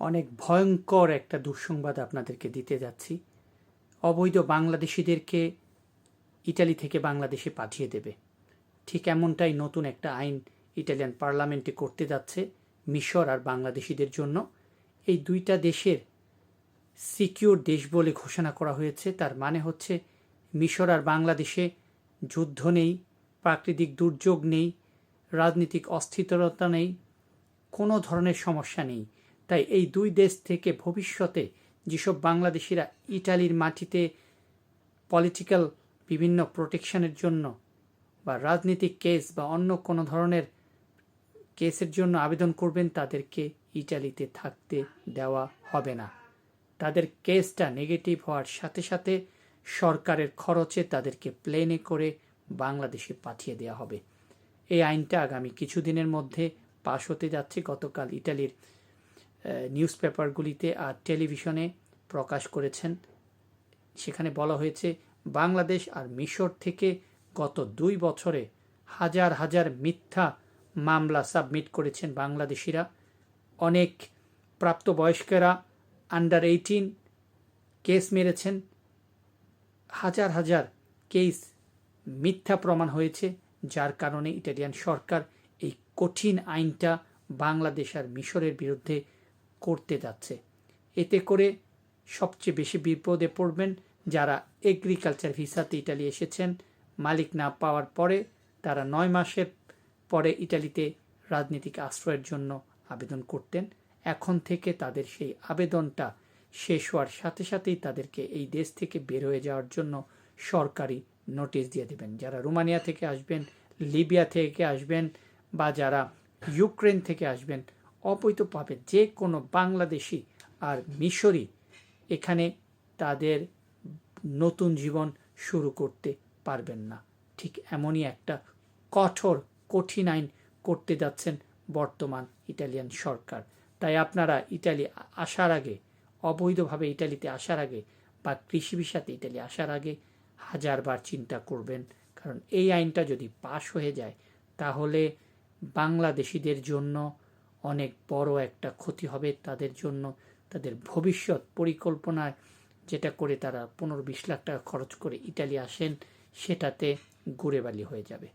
অনেক ভয়ঙ্কর একটা দুঃসংবাদ আপনাদেরকে দিতে যাচ্ছি। অবৈধ বাংলাদেশিদেরকে ইটালি থেকে বাংলাদেশে পাঠিয়ে দেবে। ঠিক এমনটাই নতুন একটা আইন ইটালিয়ান পার্লামেন্টে করতে যাচ্ছে মিশর আর বাংলাদেশিদের জন্য। এই দুইটা দেশের সিকিউর দেশ বলে ঘোষণা করা হয়েছে। তার মানে হচ্ছে মিশর আর বাংলাদেশে যুদ্ধ নেই, প্রাকৃতিক দুর্যোগ নেই, রাজনৈতিক অস্থিরতা নেই, কোনো ধরনের সমস্যা নেই। তাই এই দুই দেশ থেকে ভবিষ্যতে যেসব বাংলাদেশিরা ইটালির মাটিতে পলিটিক্যাল বিভিন্ন প্রোটেকশনের জন্য বা রাজনৈতিক কেস বা অন্য কোনো ধরনের কেসের জন্য আবেদন করবেন, তাদেরকে ইটালিতে থাকতে দেওয়া হবে না। তাদের কেসটা নেগেটিভ হওয়ার সাথে সাথে সরকারের খরচে তাদেরকে প্লেনে করে বাংলাদেশে পাঠিয়ে দেওয়া হবে। এই আইনটা আগামী কিছুদিনের মধ্যে পাশ হতে যাচ্ছে। গতকাল ইটালির নিউজ পেপারগুলিতে আর টেলিভিশনে প্রকাশ করেছেন। সেখানে বলা হয়েছে, বাংলাদেশ আর মিশর থেকে গত দুই বছরে হাজার হাজার মিথ্যা মামলা সাবমিট করেছেন বাংলাদেশিরা। অনেক প্রাপ্তবয়স্করা আন্ডার এইটিন কেস মেরেছেন। হাজার হাজার কেস মিথ্যা প্রমাণ হয়েছে, যার কারণে ইটালিয়ান সরকার এই কঠিন আইনটা বাংলাদেশ আর মিশরের বিরুদ্ধে করতে যাচ্ছে। এতে করে সবচেয়ে বেশি বিপদে পড়বেন যারা এগ্রিকালচার ভিসাতে ইটালি এসেছেন। মালিক না পাওয়ার পরে তারা নয় মাসের পরে ইটালিতে রাজনৈতিক আশ্রয়ের জন্য আবেদন করতেন। এখন থেকে তাদের সেই আবেদনটা শেষ হওয়ার সাথে সাথেই তাদেরকে এই দেশ থেকে বের হয়ে যাওয়ার জন্য সরকারি নোটিশ দিয়ে দেবেন। যারা রোমানিয়া থেকে আসবেন, লিবিয়া থেকে আসবেন বা যারা ইউক্রেন থেকে আসবেন অবৈধভাবে যে কোনো বাংলাদেশি আর মিশরি এখানে তাদের নতুন জীবন শুরু করতে পারবেন না। ঠিক এমনই একটা কঠোর, কঠিন আইন করতে যাচ্ছেন বর্তমান ইটালিয়ান সরকার। তাই আপনারা ইটালি আসার আগে, অবৈধভাবে ইটালিতে আসার আগে বা কৃষি ভিসাতে ইটালি আসার আগে হাজারবার চিন্তা করবেন। কারণ এই আইনটা যদি পাশ হয়ে যায়, তাহলে বাংলাদেশিদের জন্য অনেক বড় একটা ক্ষতি হবে তাদের জন্য। তাদের ভবিষ্যৎ পরিকল্পনায় যেটা করে তারা পনেরো বিশ লাখ টাকা খরচ করে ইটালি আসেন, সেটাতে গুড়েবালি হয়ে যাবে।